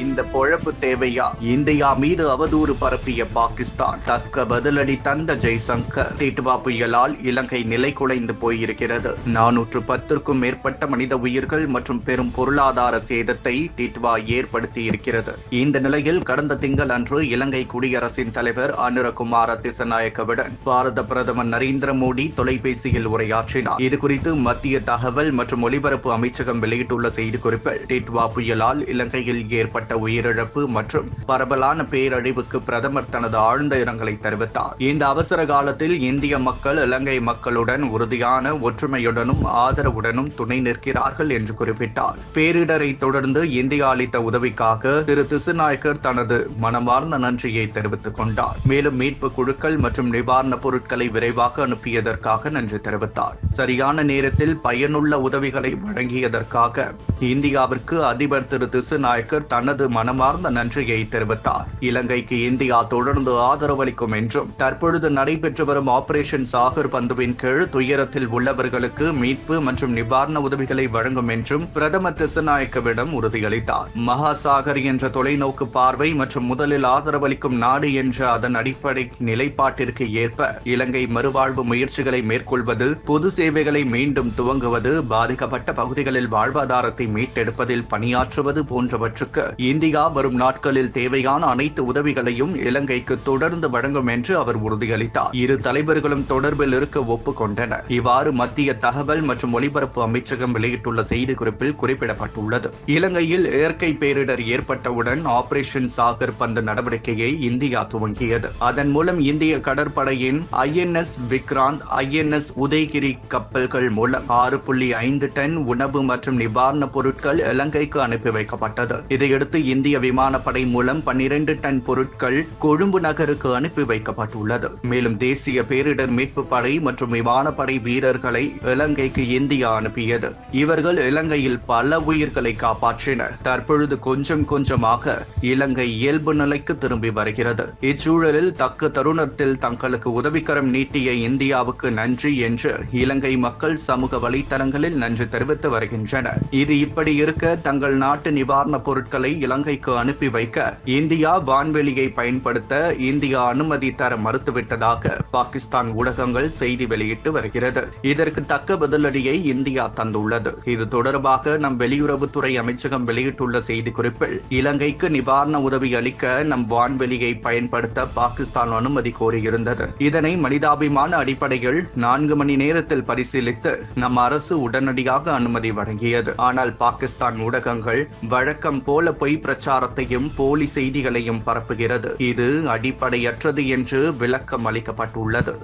இந்த பொழப்பு தேவையா? இந்தியா மீது அவதூறு பரப்பிய பாகிஸ்தான் தக்க பதிலடி தந்த ஜெய்சங்கர். டிட்வா புயலால் இலங்கை நிலை குலைந்து போயிருக்கிறது. நானூற்று பத்திற்கும் மேற்பட்ட மனித உயிர்கள் மற்றும் பெரும் பொருளாதார சேதத்தை டிட்வா ஏற்படுத்தி இருக்கிறது இந்த நிலையில் கடந்த திங்கள் அன்று இலங்கை குடியரசின் தலைவர் அனுரகுமார திசநாயக்கவுடன் பாரத பிரதமர் நரேந்திர மோடி தொலைபேசியில் உரையாற்றினார். இது குறித்து மத்திய தகவல் மற்றும் ஒலிபரப்பு அமைச்சகம் வெளியிட்டுள்ள செய்திக்குறிப்பில் டிட்வா புயலால் இலங்கையில் ஏற்பட்ட ஏற்பட்ட உயிரிழப்பு மற்றும் பரவலான பேரழிவுக்கு பிரதமர் தனது ஆழ்ந்த இரங்கலை தெரிவித்தார். இந்த அவசர காலத்தில் இந்திய மக்கள் இலங்கை மக்களுடன் உறுதியான ஒற்றுமையுடனும் ஆதரவுடனும் துணை நிற்கிறார்கள் என்று குறிப்பிட்டார். பேரிடரை தொடர்ந்து இந்தியா அளித்த உதவிக்காக திரு திசுநாயக்கர் தனது மனமார்ந்த நன்றியை தெரிவித்துக் கொண்டார். மேலும் மீட்பு குழுக்கள் மற்றும் நிவாரணப் பொருட்களை விரைவாக அனுப்பியதற்காக நன்றி தெரிவித்தார். சரியான நேரத்தில் பயனுள்ள உதவிகளை வழங்கியதற்காக இந்தியாவிற்கு அதிபர் திரு திசுநாயக்கர் தனது தனது மனமார்ந்த நன்றியை தெரிவித்தார். இலங்கைக்கு இந்தியா தொடர்ந்து ஆதரவளிக்கும் என்றும் தற்பொழுது நடைபெற்று வரும் ஆபரேஷன் சாகர் பந்துவின் கீழ் துயரத்தில் உள்ளவர்களுக்கு மீட்பு மற்றும் நிவாரண உதவிகளை வழங்கும் என்றும் பிரதமர் திசநாயக்கவிடம் உறுதியளித்தார். மகாசாகர் என்ற தொலைநோக்கு பார்வை மற்றும் முதலில் ஆதரவளிக்கும் நாடு என்ற அதன் அடிப்படை நிலைப்பாட்டிற்கு ஏற்ப இலங்கை மறுவாழ்வு முயற்சிகளை மேற்கொள்வது பொது சேவைகளை மீண்டும் துவங்குவது பாதிக்கப்பட்ட பகுதிகளில் வாழ்வாதாரத்தை மீட்டெடுப்பதில் பணியாற்றுவது போன்றவற்றுக்கு இந்தியா வரும் நாட்களில் தேவையான அனைத்து உதவிகளையும் இலங்கைக்கு தொடர்ந்து வழங்கும் என்று அவர் உறுதியளித்தார். இரு தலைவர்களும் தொடர்பில் இருக்க ஒப்புக்கொண்டனர். இவ்வாறு மத்திய தகவல் மற்றும் ஒலிபரப்பு அமைச்சகம் வெளியிட்டுள்ள செய்திக்குறிப்பில் குறிப்பிடப்பட்டுள்ளது. இலங்கையில் இயற்கை பேரிடர் ஏற்பட்டவுடன் ஆபரேஷன் சாகர் பந்து நடவடிக்கையை இந்தியா துவங்கியது. அதன் மூலம் இந்திய கடற்படையின் ஐஎன்எஸ் விக்ராந்த் ஐஎன்எஸ் உதயகிரி கப்பல்கள் மூலம் ஆறு புள்ளி ஐந்து டன் உணவு மற்றும் நிவாரணப் பொருட்கள் இலங்கைக்கு அனுப்பி வைக்கப்பட்டது. இதையடுத்து அடுத்து இந்திய விமானப்படை மூலம் பன்னிரண்டு டன் பொருட்கள் கொழும்பு நகருக்கு அனுப்பி வைக்கப்பட்டுள்ளது. மேலும் தேசிய பேரிடர் மீட்பு படை மற்றும் விமானப்படை வீரர்களை இலங்கைக்கு இந்தியா அனுப்பியது. இவர்கள் இலங்கையில் பல உயிர்களை காப்பாற்றினர். தற்பொழுது கொஞ்சம் கொஞ்சமாக இலங்கை இயல்பு நிலைக்கு திரும்பி வருகிறது. இச்சூழலில் தக்க தருணத்தில் தங்களுக்கு உதவிக்கரம் நீட்டிய இந்தியாவுக்கு நன்றி என்று இலங்கை மக்கள் சமூக வலைத்தளங்களில் நன்றி தெரிவித்து வருகின்றனர். இது இப்படி இருக்க தங்கள் நாட்டு நிவாரணப் பொருட்களை இலங்கைக்கு அனுப்பி வைக்க இந்தியா வான்வெளியை பயன்படுத்த இந்தியா அனுமதி தர மறுத்துவிட்டதாக பாகிஸ்தான் ஊடகங்கள் செய்தி வெளியிட்டு வருகிறது. இதற்கு தக்க பதிலடியை இந்தியா தந்துள்ளது. இது தொடர்பாக நம் வெளியுறவுத்துறை அமைச்சகம் வெளியிட்டுள்ள செய்திக்குறிப்பில் இலங்கைக்கு நிவாரண உதவி அளிக்க நம் வான்வெளியை பயன்படுத்த பாகிஸ்தான் அனுமதி கோரியிருந்தது. இதனை மனிதாபிமான அடிப்படையில் நான்கு மணி நேரத்தில் பரிசீலித்து நம் அரசு உடனடியாக அனுமதி வழங்கியது. ஆனால் பாகிஸ்தான் ஊடகங்கள் வழக்கம் போல பொய் பொய் பிரச்சாரத்தையும் போலி செய்திகளையும் பரப்புகிறது. இது அடிப்படையற்றது என்று விளக்கம் அளிக்கப்பட்டுள்ளது.